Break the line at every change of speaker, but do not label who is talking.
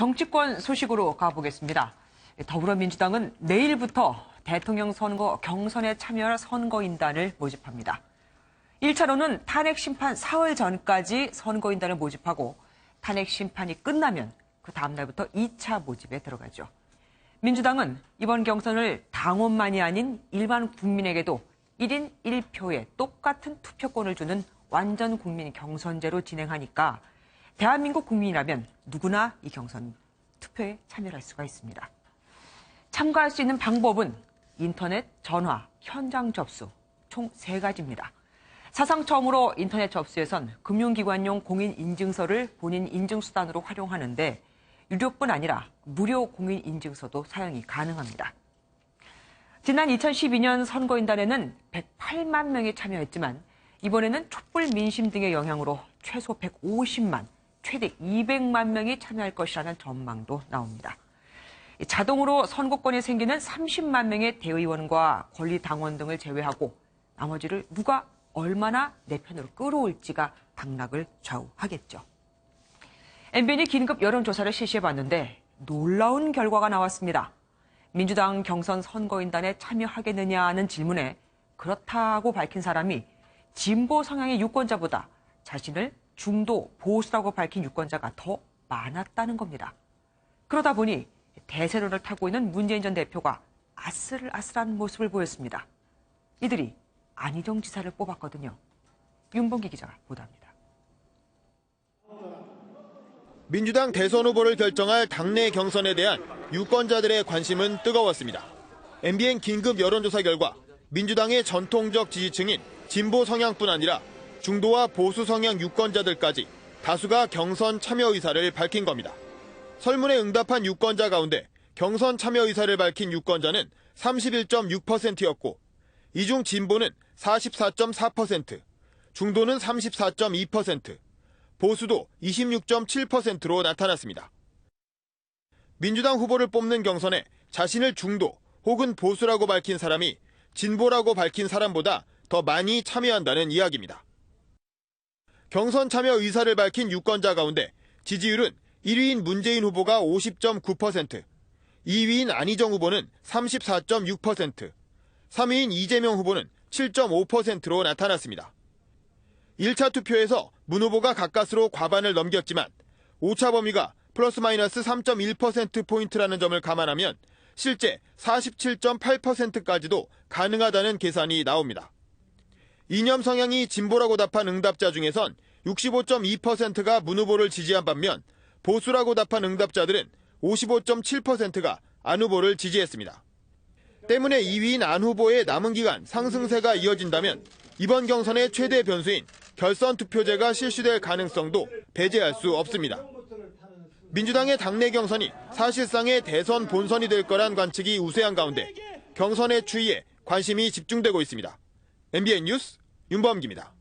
정치권 소식으로 가보겠습니다. 더불어민주당은 내일부터 대통령 선거 경선에 참여할 선거인단을 모집합니다. 1차로는 탄핵 심판 사흘 전까지 선거인단을 모집하고 탄핵 심판이 끝나면 그 다음 날부터 2차 모집에 들어가죠. 민주당은 이번 경선을 당원만이 아닌 일반 국민에게도 1인 1표의 똑같은 투표권을 주는 완전 국민 경선제로 진행하니까 대한민국 국민이라면 누구나 이 경선 투표에 참여할 수가 있습니다. 참가할 수 있는 방법은 인터넷, 전화, 현장 접수 총 세 가지입니다. 사상 처음으로 인터넷 접수에선 금융기관용 공인인증서를 본인 인증수단으로 활용하는데 유료뿐 아니라 무료 공인인증서도 사용이 가능합니다. 지난 2012년 선거인단에는 108만 명이 참여했지만 이번에는 촛불 민심 등의 영향으로 최소 150만, 최대 200만 명이 참여할 것이라는 전망도 나옵니다. 자동으로 선거권이 생기는 30만 명의 대의원과 권리당원 등을 제외하고 나머지를 누가 얼마나 내 편으로 끌어올지가 당락을 좌우하겠죠. MBN이 긴급 여론조사를 실시해봤는데 놀라운 결과가 나왔습니다. 민주당 경선 선거인단에 참여하겠느냐는 질문에 그렇다고 밝힌 사람이 진보 성향의 유권자보다 자신을 중도 보수라고 밝힌 유권자가 더 많았다는 겁니다. 그러다 보니 대세론을 타고 있는 문재인 전 대표가 아슬아슬한 모습을 보였습니다. 이들이 안희정 지사를 뽑았거든요. 윤봉기 기자가 보도합니다.
민주당 대선 후보를 결정할 당내 경선에 대한 유권자들의 관심은 뜨거웠습니다. MBN 긴급 여론조사 결과 민주당의 전통적 지지층인 진보 성향뿐 아니라 중도와 보수 성향 유권자들까지 다수가 경선 참여 의사를 밝힌 겁니다. 설문에 응답한 유권자 가운데 경선 참여 의사를 밝힌 유권자는 31.6%였고 이 중 진보는 44.4%, 중도는 34.2%, 보수도 26.7%로 나타났습니다. 민주당 후보를 뽑는 경선에 자신을 중도 혹은 보수라고 밝힌 사람이 진보라고 밝힌 사람보다 더 많이 참여한다는 이야기입니다. 경선 참여 의사를 밝힌 유권자 가운데 지지율은 1위인 문재인 후보가 50.9%, 2위인 안희정 후보는 34.6%, 3위인 이재명 후보는 7.5%로 나타났습니다. 1차 투표에서 문 후보가 가까스로 과반을 넘겼지만 5차 범위가 플러스 마이너스 3.1%포인트라는 점을 감안하면 실제 47.8%까지도 가능하다는 계산이 나옵니다. 이념 성향이 진보라고 답한 응답자 중에선 65.2%가 문 후보를 지지한 반면 보수라고 답한 응답자들은 55.7%가 안 후보를 지지했습니다. 때문에 2위인 안 후보의 남은 기간 상승세가 이어진다면 이번 경선의 최대 변수인 결선 투표제가 실시될 가능성도 배제할 수 없습니다. 민주당의 당내 경선이 사실상의 대선 본선이 될 거란 관측이 우세한 가운데 경선의 추이에 관심이 집중되고 있습니다. MBN 뉴스 윤범기입니다.